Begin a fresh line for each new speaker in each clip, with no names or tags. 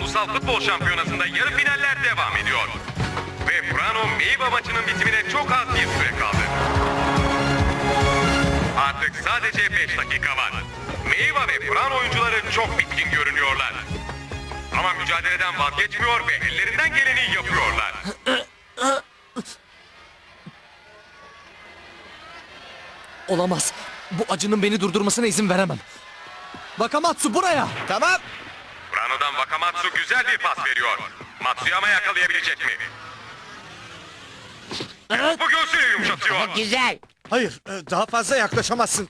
Ulusal Futbol Şampiyonası'nda yarı finaller devam ediyor. Ve Furano Meiba maçının bitimine çok az bir süre kaldı. Artık sadece 5 dakika var. Meiba ve Furano oyuncuları çok bitkin görünüyorlar. Ama mücadeleden vazgeçmiyor ve ellerinden geleni yapıyorlar.
Olamaz. Bu acının beni durdurmasına izin veremem. Wakamatsu buraya.
Tamam.
Furano'dan Wakamatsu güzel bir pas veriyor. Matsuyama yakalayabilecek mi? Bu göğsünü yumuşatıyor.
Güzel.
Hayır, e, daha fazla yaklaşamazsın.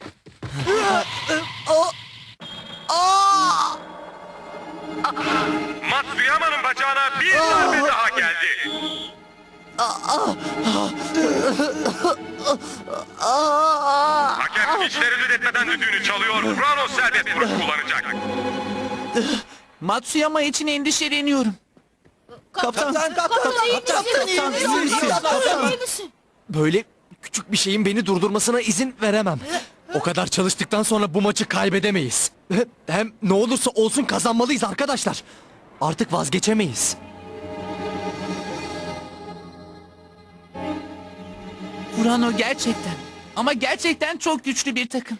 Matsuyama'nın bacağına bir darbe daha geldi. Hakem hiç tereddüt etmeden düdüğünü çalıyor. Furano serbest vuruş kullanacak.
Matsuyama için endişeleniyorum. Kaptan,
Kaptan, kaptan, kaptan, iyi misin? Kaptan.
Böyle küçük bir şeyin beni durdurmasına izin veremem. O kadar çalıştıktan sonra bu maçı kaybedemeyiz. Hem ne olursa olsun kazanmalıyız arkadaşlar. Artık vazgeçemeyiz.
Furano gerçekten ama gerçekten çok güçlü bir takım.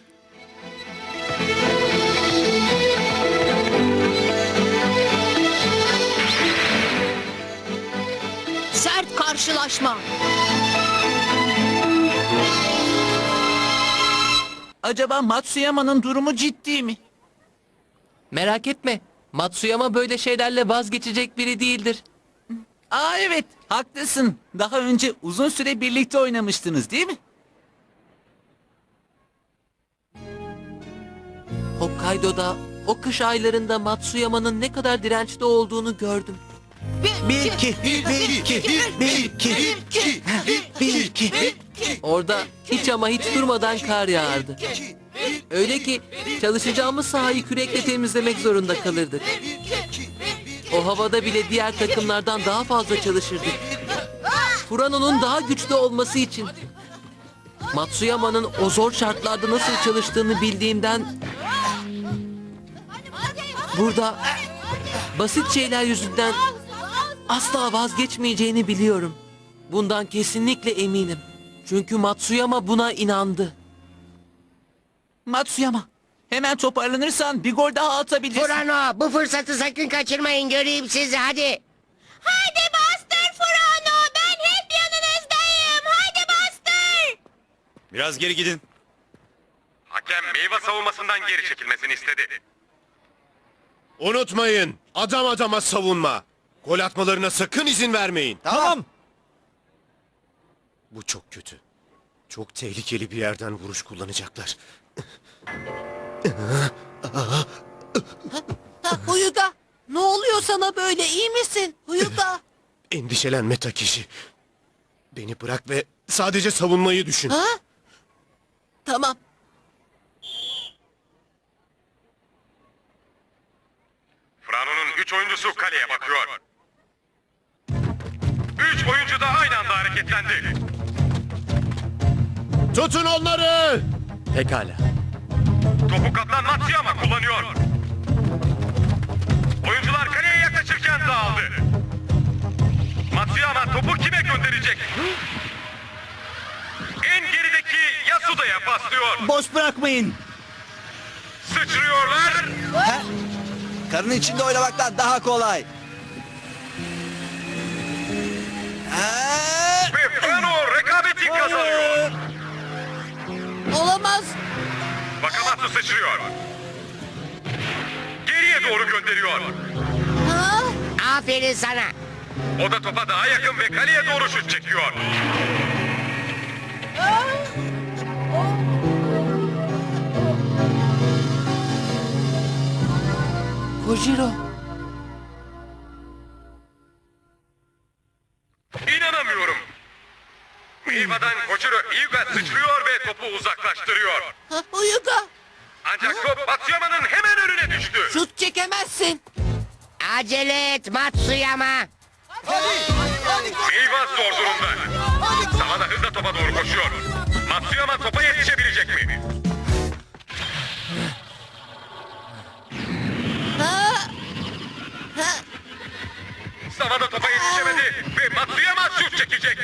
Karşılaşma.
Acaba Matsuyama'nın durumu ciddi mi?
Merak etme. Matsuyama böyle şeylerle vazgeçecek biri değildir.
Aa evet, haklısın. Daha önce uzun süre birlikte oynamıştınız değil mi?
Hokkaido'da o kış aylarında Matsuyama'nın ne kadar dirençli olduğunu gördüm.
İki, bir, iki, bir, iki.
Orada hiç ama hiç durmadan kar yağardı. Öyle ki çalışacağımız sahayı kürekle temizlemek zorunda kalırdık. O havada bile diğer takımlardan daha fazla çalışırdık. Furano'nun daha güçlü olması için. Matsuyama'nın o zor şartlarda nasıl çalıştığını bildiğimden burada basit şeyler yüzünden asla vazgeçmeyeceğini biliyorum. Bundan kesinlikle eminim. Çünkü Matsuyama buna inandı.
Matsuyama, hemen toparlanırsan bir gol daha atabilirsin.
Furano bu fırsatı sakın kaçırmayın göreyim sizi hadi. Hadi bastır Furano ben hep yanınızdayım hadi bastır.
Biraz geri gidin.
Hakem meyve savunmasından geri çekilmesini istedi.
Unutmayın, adam adama savunma. Gol atmalarına sakın izin vermeyin.
Tamam.
Bu çok kötü. Çok tehlikeli bir yerden vuruş kullanacaklar.
Huyuga ne oluyor sana böyle iyi misin Huyuga?
Endişelenme Takeshi. Beni bırak ve sadece savunmayı düşün.
ha? Tamam.
Frano'nun 3 oyuncusu kaleye bakıyor. 3 oyuncu da aynı anda hareketlendi.
Tutun onları!
Pekala.
Topu kaptan Matsuyama kullanıyor. Oyuncular kaleye yaklaşırken dağıldı. Matsuyama topu kime gönderecek? En gerideki Yasuda'ya paslıyor.
Boş bırakmayın.
Sıçrıyorlar.
Karın içinde oynamaktan daha kolay.
Olamaz.
Wakamatsu sıçrıyor. Geriye doğru gönderiyor.
Aferin sana.
O da topa daha yakın ve kaleye doğru şut çekiyor.
Kojiro.
Sayfadan Koçero Hyuga sıçrıyor ve topu uzaklaştırıyor.
Ha, Uyuga.
Ancak top Matsuyama'nın hemen önüne düştü.
Şut çekemezsin.
Acele et Matsuyama.
Eyvaz zor durumda. Sahada hızla topa doğru koşuyor. Matsuyama topa yetişebilecek mi? Ha, Savada topa yetişemedi ve Matsuyama şut çekecek.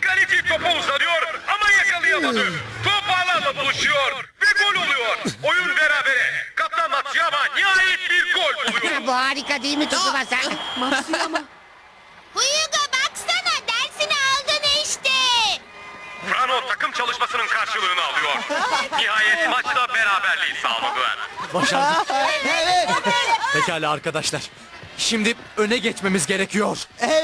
Kaleci topa uzanıyor ama yakalayamadı. Top alanla buluşuyor ve gol oluyor. Oyun berabere. Kaptan Matsuyama nihayet bir gol buluyor.
Bu harika değil mi Tsubasa? Ah, ah, Matsuyama.
Huyuga baksana dersini aldın işte.
Frano takım çalışmasının karşılığını alıyor. Nihayet maçta beraberliği sağladılar.
Başardık. Evet. Pekala arkadaşlar. Şimdi öne geçmemiz gerekiyor.
Evet.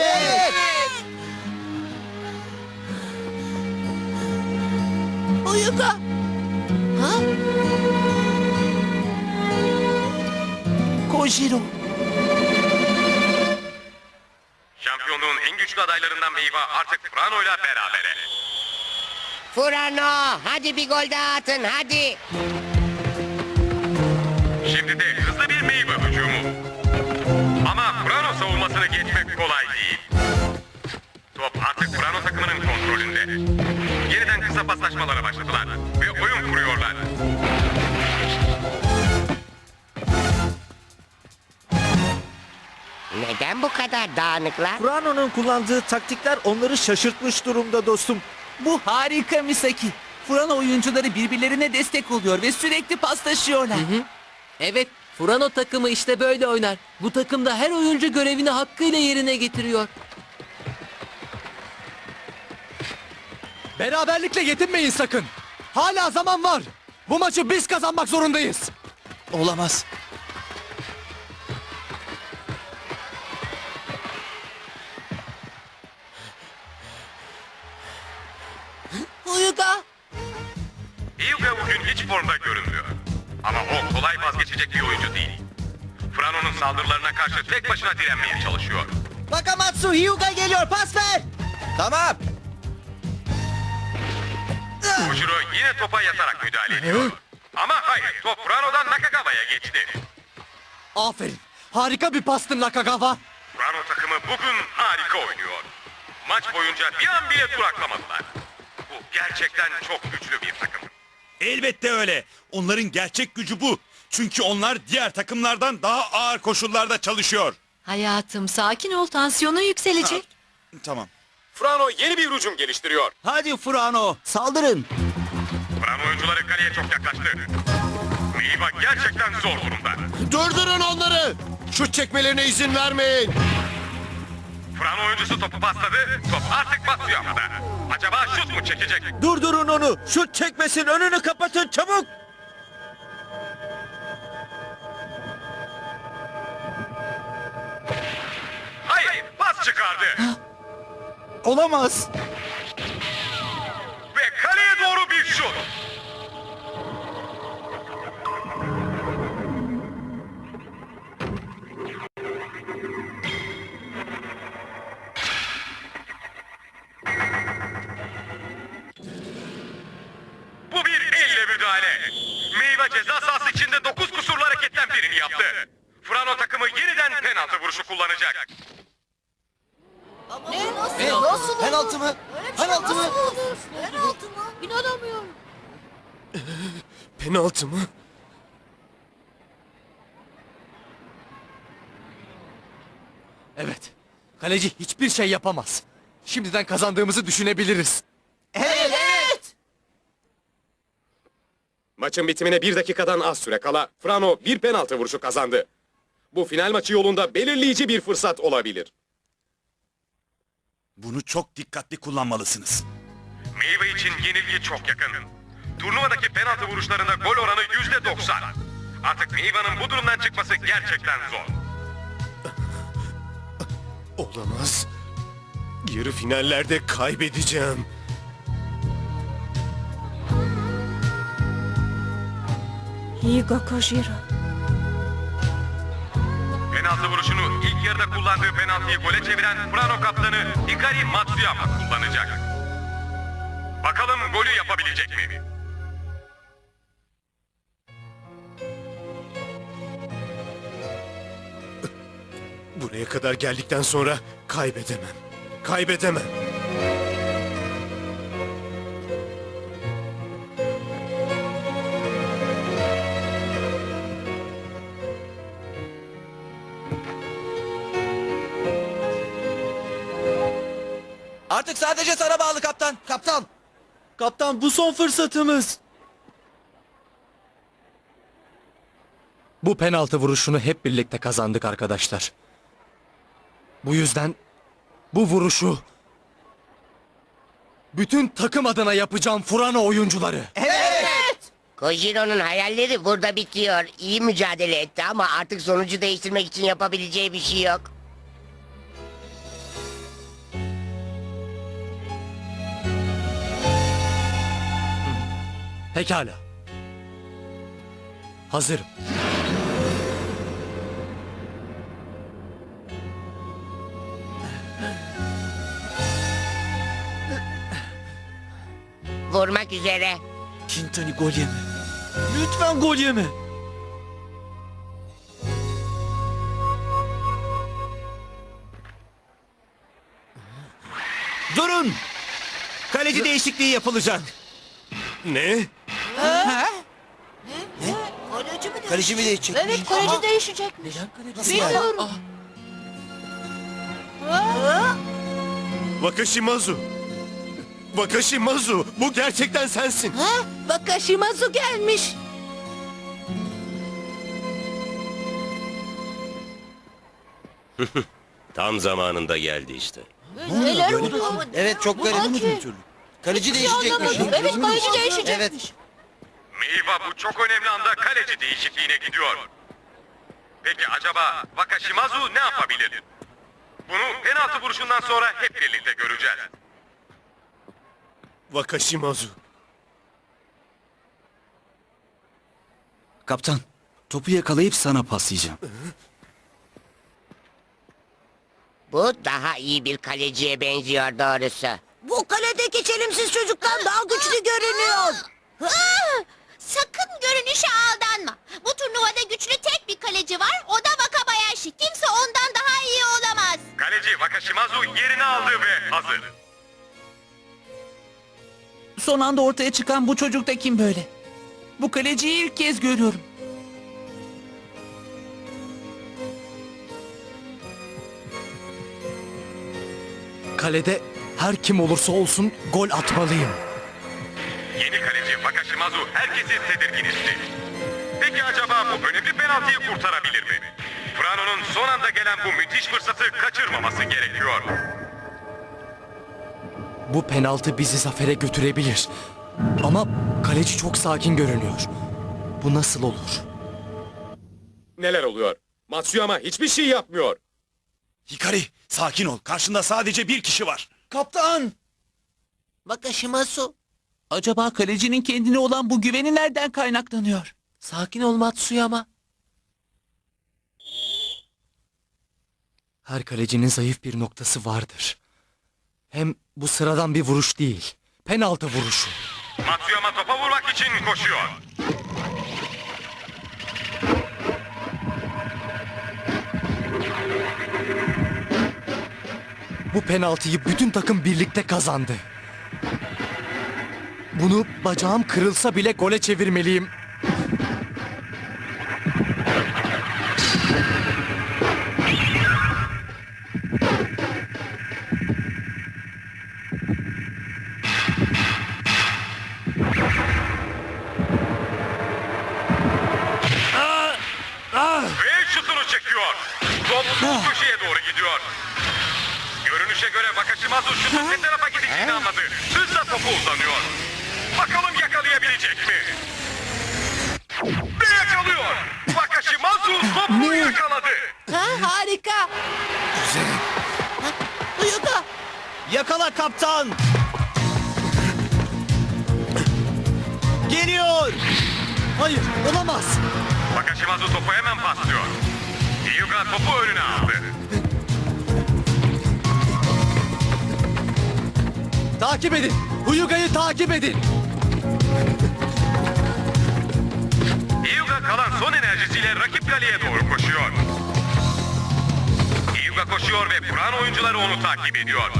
Huyuga. Ha?
Kojiro.
Şampiyonluğun en güçlü adaylarından Meyva artık Frano ile berabere.
Furano hadi bir gol daha atın hadi.
Şimdi de hızlı bir meyve hücumu. Ama Frano savunmasını geçmek kolay değil. Top artık Frano takımının kontrolünde. Yeniden kısa paslaşmalara başladılar ve oyun kuruyorlar.
Neden bu kadar dağınıklar?
Furano'nun kullandığı taktikler onları şaşırtmış durumda dostum.
Bu harika Misaki. Furano oyuncuları birbirlerine destek oluyor ve sürekli paslaşıyorlar.
Evet, Furano takımı işte böyle oynar. Bu takımda her oyuncu görevini hakkıyla yerine getiriyor.
Beraberlikle yetinmeyin sakın. Hala zaman var. Bu maçı biz kazanmak zorundayız.
Olamaz.
Huyuga.
Hyuga bugün hiç formda görünmüyor. Ama o kolay vazgeçecek bir oyuncu değil. Frano'nun saldırılarına karşı tek başına direnmeye çalışıyor.
Wakamatsu Hyuga geliyor pas ver. Tamam.
Kojiro yine topa yatarak müdahale ediyor. Ama hayır, top Frano'dan Nakagawa'ya geçti.
Aferin. Harika bir pastın Nakagawa.
Frano takımı bugün harika oynuyor. Maç boyunca bir an bile duraklamadılar. Bu gerçekten çok güçlü bir takım.
Elbette öyle. Onların gerçek gücü bu. Çünkü onlar diğer takımlardan daha ağır koşullarda çalışıyor.
Hayatım sakin ol tansiyonun yükselecek.
Tamam.
Frano yeni bir hücum geliştiriyor.
Hadi Furano saldırın.
Frano oyuncuları kaleye çok yaklaştı. Meiba gerçekten zor durumda.
Durdurun onları. Şut çekmelerine izin vermeyin.
Frano oyuncusu topu pasladı. Top artık Matsuyama'da. Acaba şut mu çekecek?
Durdurun onu. Şut çekmesin önünü kapatın çabuk.
Hayır, pas çıkardı.
Olamaz.
Ve kaleye doğru bir şut. Bu bir elle müdahale. Meyve ceza sahası içinde 9 kusurlu hareketten birini yaptı. Frano takımı yeniden penaltı vuruşu kullanacak.
Ne nasıl? Nasıl
Penaltı mı? Penaltı mı?
Penaltı mı? İnanamıyorum.
Penaltı mı?
Evet. Kaleci hiçbir şey yapamaz. Şimdiden kazandığımızı düşünebiliriz.
Maçın bitimine bir dakikadan az süre kala Frano bir penaltı vuruşu kazandı. Bu final maçı yolunda belirleyici bir fırsat olabilir.
Bunu çok dikkatli kullanmalısınız.
Meyve için yenilgi çok yakın. Turnuvadaki penaltı vuruşlarında gol oranı yüzde 90. Artık Meyve'nin bu durumdan çıkması gerçekten zor.
Olamaz. Yarı finallerde kaybedeceğim.
Hyuga Kojiro.
Penaltı vuruşunu ilk yarıda kullandığı penaltıyı gole çeviren Frano kaptanı Hikari Matsuyama kullanacak. Bakalım golü yapabilecek mi?
Buraya kadar geldikten sonra kaybedemem. Kaybedemem.
Artık sadece sana bağlı kaptan. Kaptan. Kaptan bu son fırsatımız.
Bu penaltı vuruşunu hep birlikte kazandık arkadaşlar. Bu yüzden bu vuruşu bütün takım adına yapacağım Furano oyuncuları.
Kojiro'nun hayalleri burada bitiyor. İyi mücadele etti ama artık sonucu değiştirmek için yapabileceği bir şey yok.
Pekala. Hazırım.
Vurmak üzere.
Kintani gol yeme. Lütfen gol yeme. Durun. Kaleci değişikliği yapılacak.
Ne?
Kaleci mi
Kaleci mi değişecek?
Evet kaleci değişecekmiş. Bilmiyorum.
Wakashimazu. Wakashimazu. Bu gerçekten sensin.
Bakashimazu gelmiş.
Tam zamanında geldi işte.
Neler oluyor?
Evet çok garip. Kaleci
Hiç anlamadım. Evet kaleci değişecekmiş.
Evet.
Meyva bu çok önemli anda kaleci değişikliğine gidiyor. Peki acaba Wakashimazu ne yapabilir? Bunu penaltı vuruşundan sonra hep birlikte göreceğiz.
Wakashimazu.
Kaptan topu yakalayıp sana paslayacağım.
Bu daha iyi bir kaleciye benziyor doğrusu.
Bu kaledeki çelimsiz çocuktan daha güçlü görünüyor.
Sakın görünüşe aldanma. Bu turnuvada güçlü tek bir kaleci var. O da Wakabayashi. Kimse ondan daha iyi olamaz.
Kaleci Wakashimazu yerini aldı ve hazır.
Son anda ortaya çıkan bu çocuk da kim böyle? Bu kaleciyi ilk kez görüyorum.
Kalede her kim olursa olsun gol atmalıyım.
Yeni kaleci Wakashimazu herkesi tedirgin etti. Peki acaba bu önemli penaltıyı kurtarabilir mi? Frano'nun son anda gelen bu müthiş fırsatı kaçırmaması gerekiyor.
Bu penaltı bizi zafere götürebilir. Ama kaleci çok sakin görünüyor. Bu nasıl olur?
Neler oluyor? Matsuyama hiçbir şey yapmıyor.
Hikari sakin ol. Karşında sadece bir kişi var.
Kaptan.
Bakashimazu.
Acaba kalecinin kendine olan bu güveni nereden kaynaklanıyor?
Sakin ol Matsuyama.
Her kalecinin zayıf bir noktası vardır. Hem bu sıradan bir vuruş değil. Penaltı vuruşu.
Matsuyama topa vurmak için koşuyor.
Bu penaltıyı bütün takım birlikte kazandı. Bunu bacağım kırılsa bile gole çevirmeliyim.
Çekiyor. Top sol köşeye doğru gidiyor. Görünüşe göre Wakashimazu şutun ne tarafa gideceğini anladı. Hızla topu uzanıyor. Bakalım yakalayabilecek mi? Ve yakalıyor. Wakashimazu topu yakaladı.
Ha, harika. Uyuka.
Yakala kaptan. Geliyor.
Hayır, olamaz.
Wakashimazu topu hemen paslıyor. Hyuga topu önüne aldı.
Takip edin. Huyuga'yı takip edin.
Hyuga kalan son enerjisiyle rakip kaleye doğru koşuyor. Hyuga koşuyor ve Buran oyuncuları onu takip ediyor.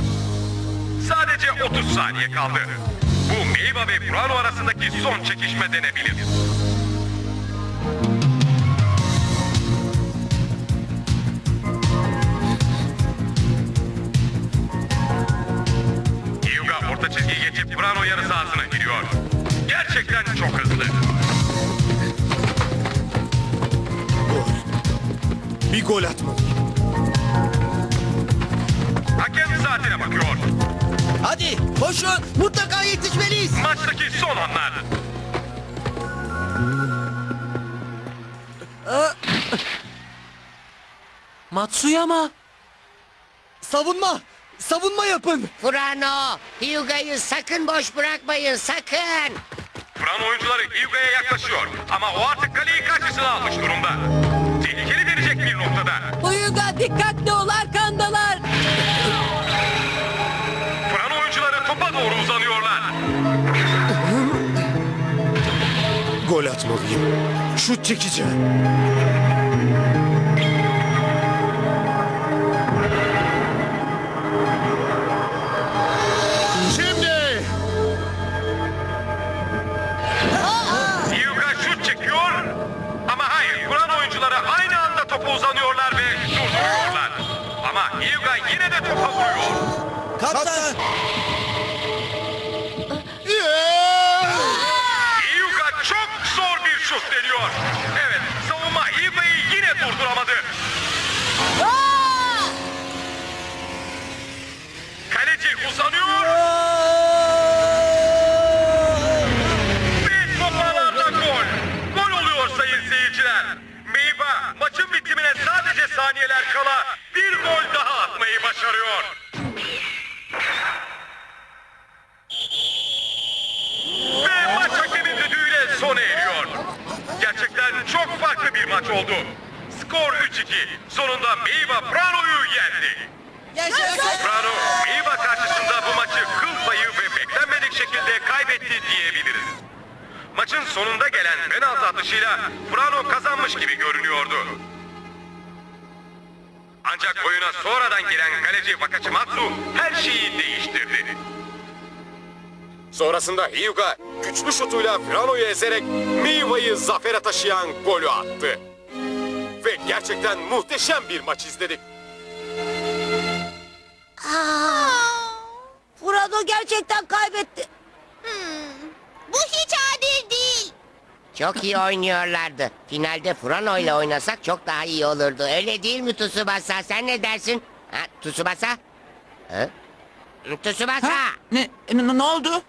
Sadece 30 saniye kaldı. Bu Meiba ve Burano arasındaki son çekişme denebilir. Hyuga orta çizgiyi geçip Burano yarı sahasına giriyor. Gerçekten çok hızlı.
Bir gol atmalıyım.
Hakem saatine bakıyor.
Hadi koşun. Mutlaka yetişmeliyiz.
Maçtaki son anlar.
Matsuyama.
Savunma! Savunma yapın!
Furano, Hyuga'yı sakın boş bırakmayın sakın.
Furano oyuncuları Hyuga'ya yaklaşıyor. Ama o artık kaleyi karşısına almış durumda. Tehlikeli denecek bir noktada.
Uyuga dikkatli ol arkandalar.
Furano oyuncuları topa doğru uzanıyorlar.
Gol atmalıyım. Şut çekeceğim.
Uzanıyorlar ve durduruyorlar. Ama Hyuga yine de topa vuruyor.
Kaptan.
Hyuga çok zor bir şut deniyor. Evet, savunma Hyuga'yı yine durduramadı. Kaleci uzanıyor. Ve toparlarda gol. Gol oluyor sayın seyirciler. Meyva maçın bitimine sadece saniyeler kala bir gol daha atmayı başarıyor. Ve maç hakemin düdüğüyle sona eriyor. Gerçekten çok farklı bir maç oldu. Skor 3-2. Sonunda Meyva Prano'yu yendi. Prano, Meyva karşısında bu maçı kıl payı ve beklenmedik şekilde kaybetti diyebiliriz. Maçın sonunda gelen penaltı atışıyla Prano kazanmış gibi görünüyordu. Ancak oyuna sonradan giren kaleci Wakachimatsu her şeyi değiştirdi.
Sonrasında Hyuga güçlü şutuyla Furano'yu ezerek Meiva'yı zafere taşıyan golü attı. Ve gerçekten muhteşem bir maç izledik.
Furano gerçekten kaybetti.
Hmm, bu hiç adil değil.
Çok iyi oynuyorlardı. Finalde Furano ile oynasak çok daha iyi olurdu. Öyle değil mi Tsubasa? Sen ne dersin? Ha, Tsubasa? Ha? Tsubasa?
Ne, ne, ne oldu?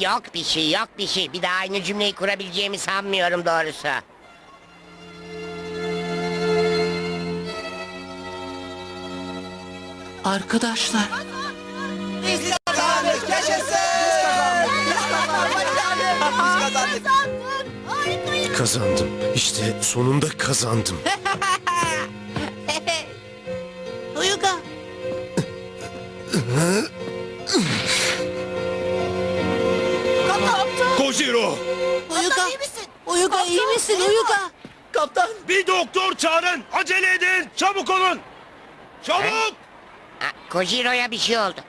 Yok bir şey, yok bir şey. Bir daha aynı cümleyi kurabileceğimi sanmıyorum doğrusu.
Arkadaşlar.
Biz kazandık. Yaşasın. Biz kazandık.
Harikayız.
Kazandım. İşte sonunda kazandım.
Uyuga. Kaptan.
Kojiro.
Uyuga. Uyuga iyi misin Uyuga?
Kaptan.
Bir doktor çağırın. Acele edin. Çabuk olun. Çabuk.
Kojiro'ya bir şey oldu.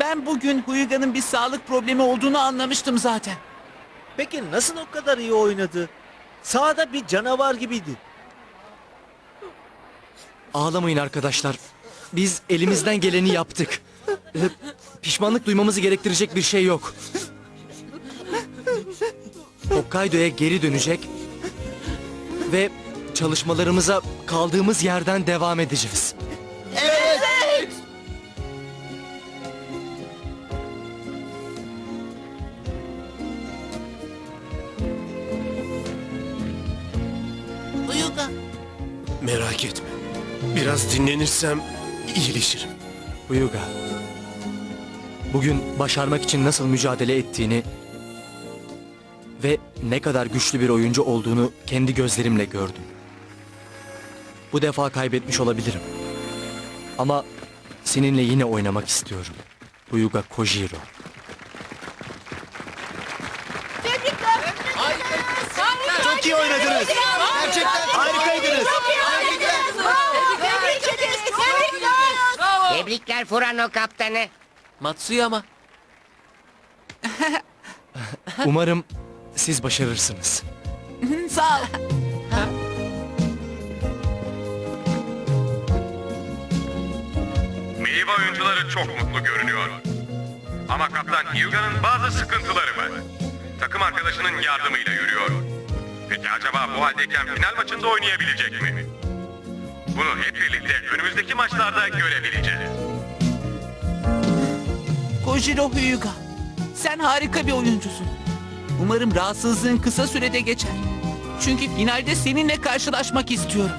Ben bugün Huyuga'nın bir sağlık problemi olduğunu anlamıştım zaten.
Peki nasıl o kadar iyi oynadı? Sahada bir canavar gibiydi.
Ağlamayın arkadaşlar. Biz elimizden geleni yaptık. Ee, Pişmanlık duymamızı gerektirecek bir şey yok. Hokkaido'ya geri dönecek ve çalışmalarımıza kaldığımız yerden devam edeceğiz.
Dinlenirsem iyileşirim.
Uyuga. Bugün başarmak için nasıl mücadele ettiğini ve ne kadar güçlü bir oyuncu olduğunu kendi gözlerimle gördüm. Bu defa kaybetmiş olabilirim. Ama seninle yine oynamak istiyorum. Uyuga Kojiro.
Çok iyi oynadınız. Gerçekten
Tebrikler Furano kaptanı.
Matsuyama.
Umarım siz başarırsınız.
Sağ ol.
Miiva oyuncuları çok mutlu görünüyor. Ama kaptan Hyuga'nın bazı sıkıntıları var. Takım arkadaşının yardımıyla yürüyor. Peki acaba bu haldeyken final maçında oynayabilecek mi? Bunu hep birlikte önümüzdeki maçlarda görebileceğiz.
Kojiro Hyuga. Sen harika bir oyuncusun. Umarım rahatsızlığın kısa sürede geçer. Çünkü finalde seninle karşılaşmak istiyorum.